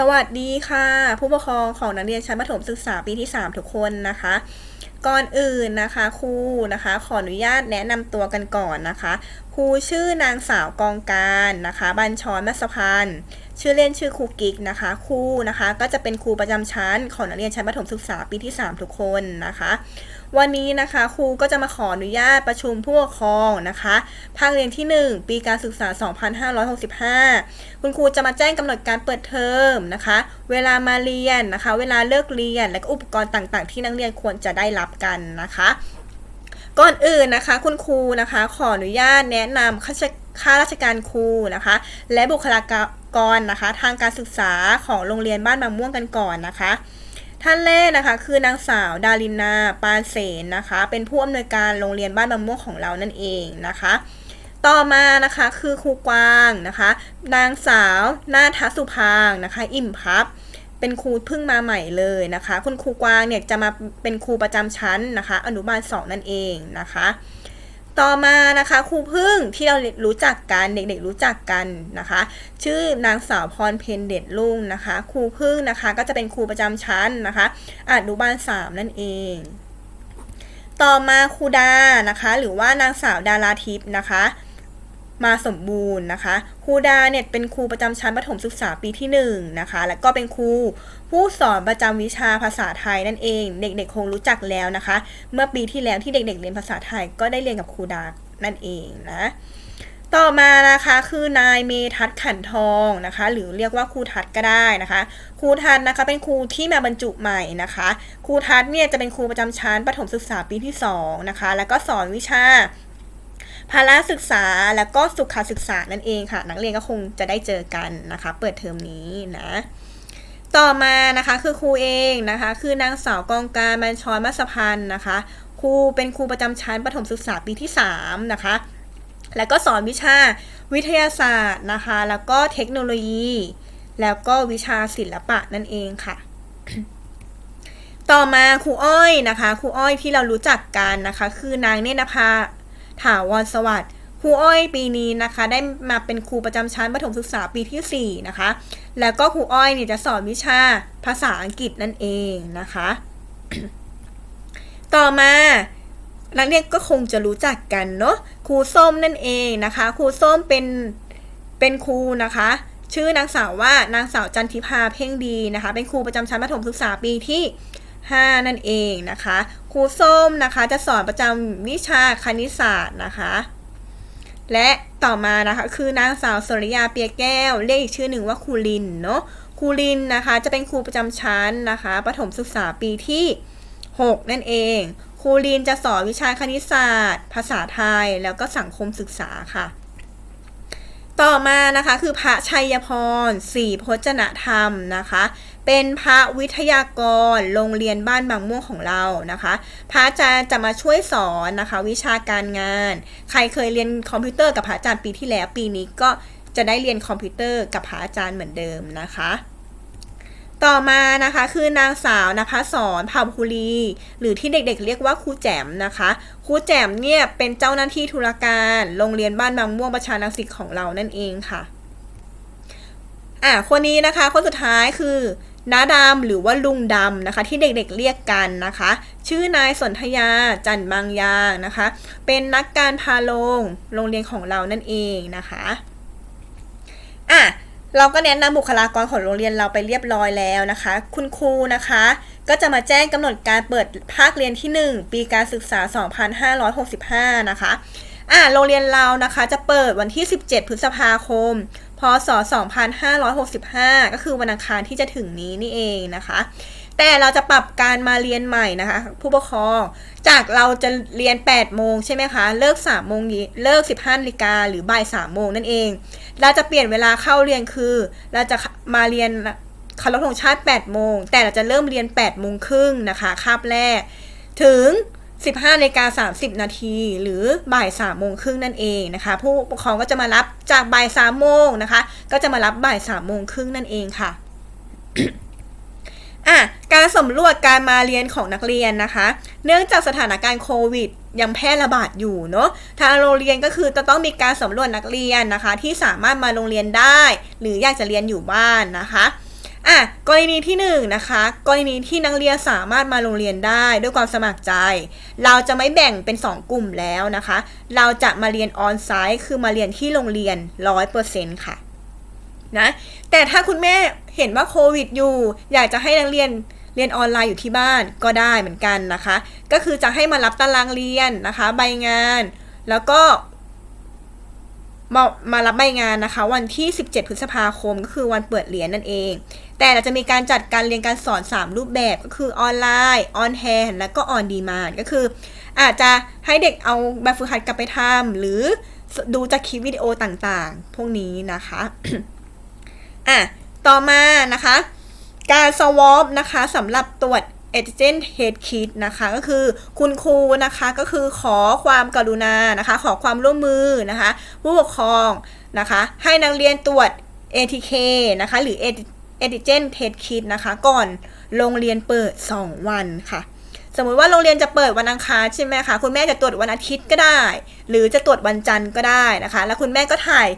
สวัสดีค่ะ ผู้ปกครองของนักเรียนชั้นประถมศึกษาปีที่ 3 ทุกคนนะคะ ก่อนอื่นนะคะครูนะคะ ขออนุญาตแนะนำตัวกันก่อนนะคะครูชื่อนางสาวกองการนะคะ บัญชรมัสพันธ์ชื่อเล่นชื่อครูกิกนะคะครูนะคะ ก็จะเป็นครูประจำชั้นของนักเรียนชั้นประถมศึกษาปีที่ 3 ทุกคนนะคะ วันนี้นะคะครูก็จะมาขออนุญาตประชุมผู้ปกครองนะคะภาคเรียนที่ 1 ปีการศึกษา 2565 คุณครูจะมาแจ้งกำหนดการเปิดเทอมนะคะ เวลามาเรียนนะคะ เวลาเลิกเรียนและอุปกรณ์ต่างๆ ที่นักเรียนควรจะได้รับกันนะคะก่อนอื่นนะคะคุณครูนะคะขออนุญาตแนะนำข้าราชข้าราชการครูนะคะ และบุคลากรนะคะ ทางการศึกษาของโรงเรียนบ้านบางม่วงกันก่อนนะคะ ท่านแรกนะคะ คือนางสาวดารินาปานเสนนะคะ เป็นผู้อำนวยการโรงเรียนบ้านบางม่วงของเรานั่นเองนะคะ ต่อมานะคะคือครูกวางนะคะ นางสาวนาทสุพางนะคะ อิ่มพับเป็นครูเพิ่งมาใหม่เลยนะคะ คุณครูกวางเนี่ยจะมาเป็นครูประจำชั้นนะคะ อนุบาลสองนั่นเองนะคะ ต่อมานะคะครูพึ่งที่เรารู้จักกันเด็กๆรู้จักกันนะคะ ชื่อนางสาวพรเพนเด็ดลุ่งนะคะ ครูพึ่งนะคะก็จะเป็นครูประจำชั้นนะคะอนุบาลสามนั่นเอง ต่อมาครูดานะคะ หรือว่านางสาวดาราทิพย์นะคะ มาสมบูรณ์นะคะครูดาเนี่ยเป็นครูประจำชั้นประถมศึกษาปีที่1นงนะคะแล้วก็เป็นครูผู้สอนประจำวิชาภาษาไทยนั่นเอง เด็กๆ คงรู้จักแล้วนะคะ เมื่อปีที่แล้วที่เด็กๆ เรียนภาษาไทยก็ได้เรียนกับครูดานั่นเองนะต่อมานะคะคือนายเมทัศขันทองนะคะ หรือเรียกว่าครูทัศก็ได้นะคะครูทัศนะคะเป็นครูที่มาบรรจุใหม่นะคะครูทัศเนี่ยจะเป็นครูประจำชั้นประถมศึกษาปีที่2นะคะแล้วก็สอนวิชา ภาระศึกษาแล้วก็สุขศึกษานั่นเองค่ะ นักเรียนก็คงจะได้เจอกันนะคะ เปิดเทอมนี้นะ ต่อมานะคะคือครูเองนะคะ คือนางสาวกองการบัญชรมัสพันธ์นะคะครูเป็นครูประจำชั้นประถมศึกษาปีที่ 3 นะคะ แล้วก็สอนวิชาวิทยาศาสตร์นะคะ แล้วก็เทคโนโลยี แล้วก็วิชาศิลปะนั่นเองค่ะ ต่อมาครูอ้อยนะคะ ครูอ้อยที่เรารู้จักกันนะคะ คือนางเนตรนภา ถาวรสวัสดิ์ครูอ้อยปีนี้นะคะ ได้มาเป็นครูประจำชั้นประถมศึกษาปีที่ 4 นะคะ แล้วก็ครูอ้อยเนี่ยจะสอนวิชาภาษาอังกฤษนั่นเองนะคะ ต่อมานักเรียนก็คงจะรู้จักกันเนาะครูส้มนั่นเองนะคะ ครูส้มเป็นเป็นครูนะคะ ชื่อนางสาวว่านางสาวจันทิพาเพ่งดีนะคะ เป็นครูประจำชั้นประถมศึกษาปีที่ 5 นั่นเองนะคะครูส้มนะคะจะสอนประจำวิชาคณิตศาสตร์นะคะ และต่อมานะคะคือนางสาวสริยาเปียแก้วเรียกอีกชื่อหนึ่งว่าครูลินเนาะครูลินนะคะจะเป็นครูประจำชั้นนะคะประถมศึกษาปีที่ 6 นั่นเองครูลินจะสอนวิชาคณิตศาสตร์ ภาษาไทยแล้วก็สังคมศึกษาค่ะต่อมานะคะคือพระชัยพรสีพจนธรรมนะคะ เป็นพระวิทยากรโรงเรียนบ้านบางม่วงของเรานะคะ พระอาจารย์จะมาช่วยสอนนะคะ วิชาการงาน ใครเคยเรียนคอมพิวเตอร์กับพระอาจารย์ปีที่แล้ว ปีนี้ก็จะได้เรียนคอมพิวเตอร์กับพระอาจารย์เหมือนเดิมนะคะต่อมานะคะคือนางสาวนภศรเผ่าภูรี หรือที่เด็กๆ เรียกว่าครูแจมนะคะครูแจมเนี่ยเป็นเจ้าหน้าที่ธุรการโรงเรียนบ้านบางม่วงประชานังสิตของเรานั่นเองค่ะอะคนนี้นะคะคนสุดท้ายคือ น้าดำหรือว่าลุงดำนะคะ ที่เด็กๆเรียกกันนะคะ ชื่อนายสนธยาจันบางยางนะคะ เป็นนักการพาโรงโรงเรียนของเรานั่นเองนะคะอะเราก็แนะนำบุคลากรของโรงเรียนเราไปเรียบร้อยแล้วนะคะ คุณครูนะคะ ก็จะมาแจ้งกำหนดการเปิดภาคเรียนที่ 1 ปีการศึกษา 2565 นะคะอ่าโรงเรียนเรานะคะจะเปิดวันที่ 17 พฤษภาคม พศ 2565 ก็คือวันอังคารที่จะถึงนี้นี่เองนะคะ แต่เราจะปรับการมาเรียนใหม่นะคะ ผู้ปกครองจากเราจะเรียน 8 โมงใช่ไหมคะ เลิก 3 โมงเลิก 15นาฬิกาหรือบ่าย 3 โมงนั่นเอง เราจะเปลี่ยนเวลาเข้าเรียนคือ เราจะมาเรียนคารพธงชาติ 8 โมง แต่เราจะเริ่มเรียน 8 โมงครึ่งนะคะคาบแรก ถึง 15นาฬิกา30 นาที หรือบ่าย3โมงครึ่งนั่นเองนะคะ ผู้ปกครองก็จะมารับจากบ่าย3โมงนะคะ ก็จะมารับบ่าย3โมงครึ่งนั่นเองค่ะอะการสำรวจการมาเรียนของนักเรียนนะคะ เนื่องจากสถานการณ์โควิดยังแพร่ระบาดอยู่เนาะทางโรงเรียนก็คือจะต้องมีการสำรวจนักเรียนนะคะ ที่สามารถมาโรงเรียนได้ หรืออยากจะเรียนอยู่บ้านนะคะ อะกรณีที่1นงนะคะ กรณีที่นักเรียนสามารถมาโรงเรียนได้ด้วยความสมัครใจ เราจะไม่แบ่งเป็น 2 กลุ่มแล้วนะคะ เราจะมาเรียนออนไซต์คือมาเรียนที่โรงเรียน 100%ค่ะนะแต่ถ้าคุณแม่เห็นว่าโควิดอยู่ อยากจะให้นักเรียนเรียนออนไลน์อยู่ที่บ้านก็ได้เหมือนกันนะคะ ก็คือจะให้มารับตารางเรียนนะคะ ใบงาน แล้วก็มามารับใบงานนะคะ วันที่ 17 พฤษภาคมก็คือวันเปิดเรียนนั่นเอง แต่เราจะมีการจัดการเรียนการสอน 3 รูปแบบก็คือออนไลน์ออนแฮนแล้วก็ออนดีมานก็คือ อาจจะให้เด็กเอาแบบฝึกหัดกลับไปทำหรือดูจากคลิปวิดีโอต่างๆ พวกนี้นะคะอะต่อมานะคะ การสวอปนะคะสำหรับตรวจ Agent Head Kit นะคะก็คือคุณครูนะคะก็คือขอความกรุณานะคะ ขอความร่วมมือนะคะ ผู้ปกครองนะคะ ให้นักเรียนตรวจ ATK นะคะ หรือ Agent Head Kit นะคะ ก่อนโรงเรียนเปิด 2 วันค่ะ สมมุติว่าโรงเรียนจะเปิดวันอังคารใช่ไหมคะ คุณแม่จะตรวจวันอาทิตย์ก็ได้ หรือจะตรวจวันจันทร์ก็ได้นะคะ แล้วคุณแม่ก็ถ่าย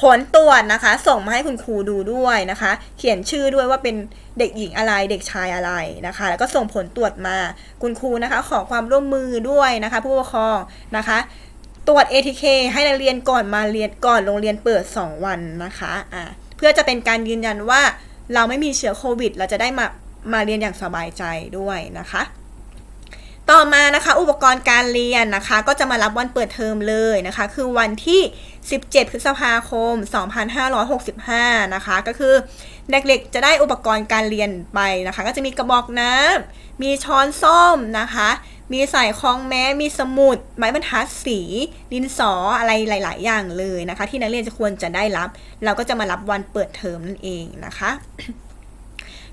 ผลตรวจนะคะ ส่งมาให้คุณครูดูด้วยนะคะ เขียนชื่อด้วยว่าเป็นเด็กหญิงอะไรเด็กชายอะไรนะคะ แล้วก็ส่งผลตรวจมาคุณครูนะคะ ขอความร่วมมือด้วยนะคะ ผู้ปกครองนะคะตรวจ ATK ให้นักเรียนก่อนมาเรียนก่อนโรงเรียนเปิด 2 วันนะคะอ่าเพื่อจะเป็นการยืนยันว่า เราไม่มีเชื้อโควิด เราจะได้มามาเรียนอย่างสบายใจด้วยนะคะต่อมานะคะอุปกรณ์การเรียนนะคะก็จะมารับวันเปิดเทอมเลยนะคะคือวันที่ 17 พฤษภาคม 2565 นะคะก็คือเด็กๆจะได้อุปกรณ์การเรียนไปนะคะ ก็จะมีกระบอกน้ำมีช้อนส้อมนะคะ มีใส่คองแม้ มีสมุด ไม้บรรทัดสี ดินสออะไรหลาย ๆ อย่างเลยนะคะ ที่นักเรียนจะควรจะได้รับ เราก็จะมารับวันเปิดเทอมนั่นเองนะคะ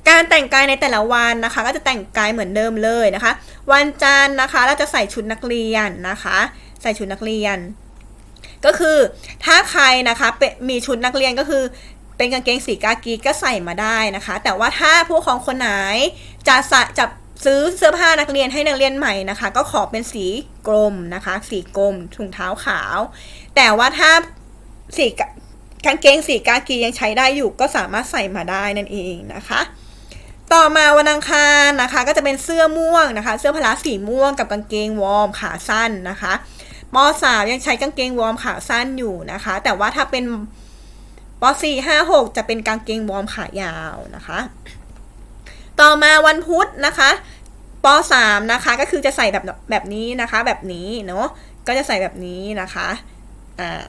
การแต่งกายในแต่ละวันนะคะ ก็จะแต่งกายเหมือนเดิมเลยนะคะ วันจันทร์นะคะเราจะใส่ชุดนักเรียนนะคะ ใส่ชุดนักเรียน ก็คือถ้าใครนะคะมีชุดนักเรียนก็คือเป็นกางเกงสีกากีก็ใส่มาได้นะคะ แต่ว่าถ้าผู้ปกครองคนไหนจะสะจะ ซื้อเสื้อผ้านักเรียนให้นักเรียนใหม่นะคะ ก็ขอเป็นสีกรมนะคะ สีกรมถุงเท้าขาว แต่ว่าถ้าสีกางเกงสีกากียังใช้ได้อยู่ก็สามารถใส่มาได้นั่นเองนะคะ ต่อมาวันอังคารนะคะ ก็จะเป็นเสื้อม่วงนะคะ เสื้อพละสีม่วงกับกางเกงวอร์มขาสั้นนะคะมสามยังใช้กางเกงวอร์มขาสั้นอยู่นะคะ แต่ว่าถ้าเป็นป .4 5 6จะเป็นกางเกงวอร์มขายาวนะคะ ต่อมาวันพุธนะคะป .3 นะคะก็คือจะใส่แบบแบบนี้นะคะ แบบนี้เนาะก็จะใส่แบบนี้นะคะอ่า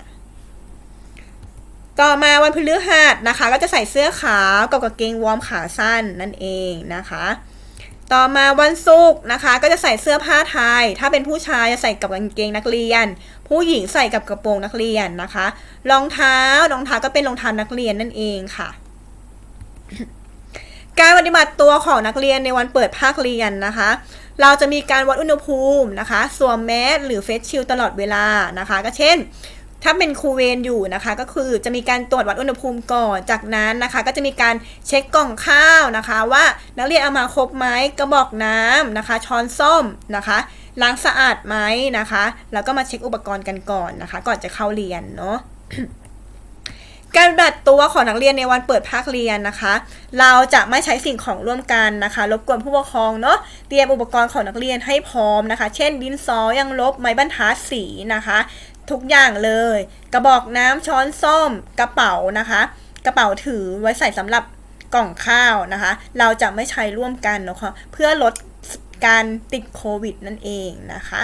ต่อมาวันพฤหัสนะคะ ก็จะใส่เสื้อขาวกับกางเกงวอร์มขาสั้นนั่นเองนะคะ ต่อมาวันศุกร์นะคะ ก็จะใส่เสื้อผ้าไทย ถ้าเป็นผู้ชายจะใส่กับกางเกงนักเรียน ผู้หญิงใส่กับกระโปรงนักเรียนนะคะรองเท้ารองเท้าก็เป็นรองเท้านักเรียนนั่นเองค่ะ การปฏิบัติตัวของนักเรียนในวันเปิดภาคเรียนนะคะ เราจะมีการวัดอุณหภูมินะคะ สวมแมสหรือเฟสชิลตลอดเวลานะคะ ก็เช่น ถ้าเป็นครูเวรอยู่นะคะ ก็คือจะมีการตรวจวัดอุณหภูมิก่อน จากนั้นนะคะ ก็จะมีการเช็คกล่องข้าวนะคะ ว่านักเรียนเอามาครบไหมกระบอกน้ำนะคะ ช้อนส้อมนะคะล้างสะอาดไหมนะคะ แล้วก็มาเช็คอุปกรณ์กันก่อนนะคะ ก่อนจะเข้าเรียนเนาะ การบัดตัวของนักเรียนในวันเปิดภาคเรียนนะคะ เราจะไม่ใช้สิ่งของร่วมกันนะคะ รบกวนผู้ปกครองเนาะ เตรียมอุปกรณ์ของนักเรียนให้พร้อมนะคะ เช่น ดินสอยังลบ ไม้บรรทัดสีนะคะ ทุกอย่างเลย กระบอกน้ำช้อนส้อมกระเป๋านะคะ กระเป๋าถือไว้ใส่สำหรับกล่องข้าวนะคะ เราจะไม่ใช้ร่วมกันนะคะ เพื่อลดการติดโควิดนั่นเองนะคะ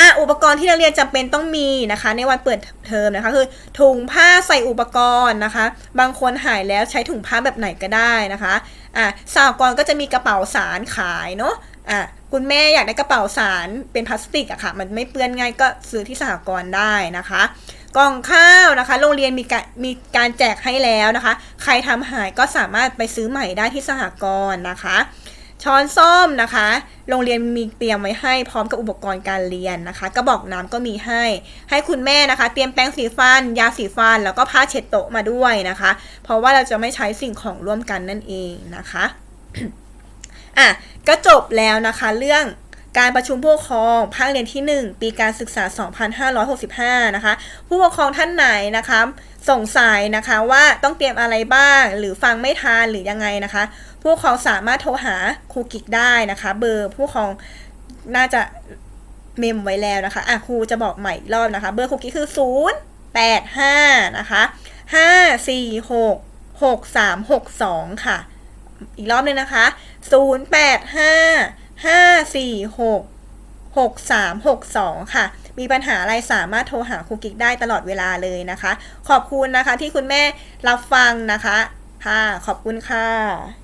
อะอุปกรณ์ที่นักเรียนจำเป็นต้องมีนะคะ ในวันเปิดเทอมนะคะคือถุงผ้าใส่อุปกรณ์นะคะ บางคนหายแล้วใช้ถุงผ้าแบบไหนก็ได้นะคะอะสาวกรก็จะมีกระเป๋าสารขายเนาะอะคุณแม่อยากได้กระเป๋าสารเป็นพลาสติกอะค่ะ มันไม่เปื้อนง่ายก็ซื้อที่สหกรณ์ได้นะคะ กล่องข้าวนะคะ โรงเรียนมีการมีการแจกให้แล้วนะคะ ใครทำหายก็สามารถไปซื้อใหม่ได้ที่สหกรณ์นะคะ ช้อนส้อมนะคะ โรงเรียนมีเตรียมไว้ให้พร้อมกับอุปกรณ์การเรียนนะคะ กระบอกน้ำก็มีให้ ให้คุณแม่นะคะ เตรียมแป้งสีฟัน ยาสีฟัน แล้วก็ผ้าเช็ดโต๊ะมาด้วยนะคะ เพราะว่าเราจะไม่ใช้สิ่งของร่วมกันนั่นเองนะคะ อะ ก็จบแล้วนะคะ เรื่องการประชุมผู้ปกครองภาคเรียนที่ 1 ปีการศึกษา 2565 นะคะ ผู้ปกครองท่านไหนนะคะ สงสัยนะคะว่าต้องเตรียมอะไรบ้าง หรือฟังไม่ทันหรือยังไงนะคะ ผู้ปกครองสามารถโทรหาครูกิกได้นะคะ เบอร์ผู้ปกครองน่าจะเมมไว้แล้วนะคะอะครูจะบอกใหม่รอบนะคะ เบอร์ครูกิกคือ 0 8 5 นะคะ 5 4 6 6 3 6 2 ค่ะ อีกรอบนึงนะคะ 0 8 5 5 4 6 6 3 6 2 ค่ะ มีปัญหาอะไรสามารถโทรหาครูกิกได้ตลอดเวลาเลยนะคะ ขอบคุณนะคะที่คุณแม่รับฟังนะคะ ค่ะ ขอบคุณค่ะ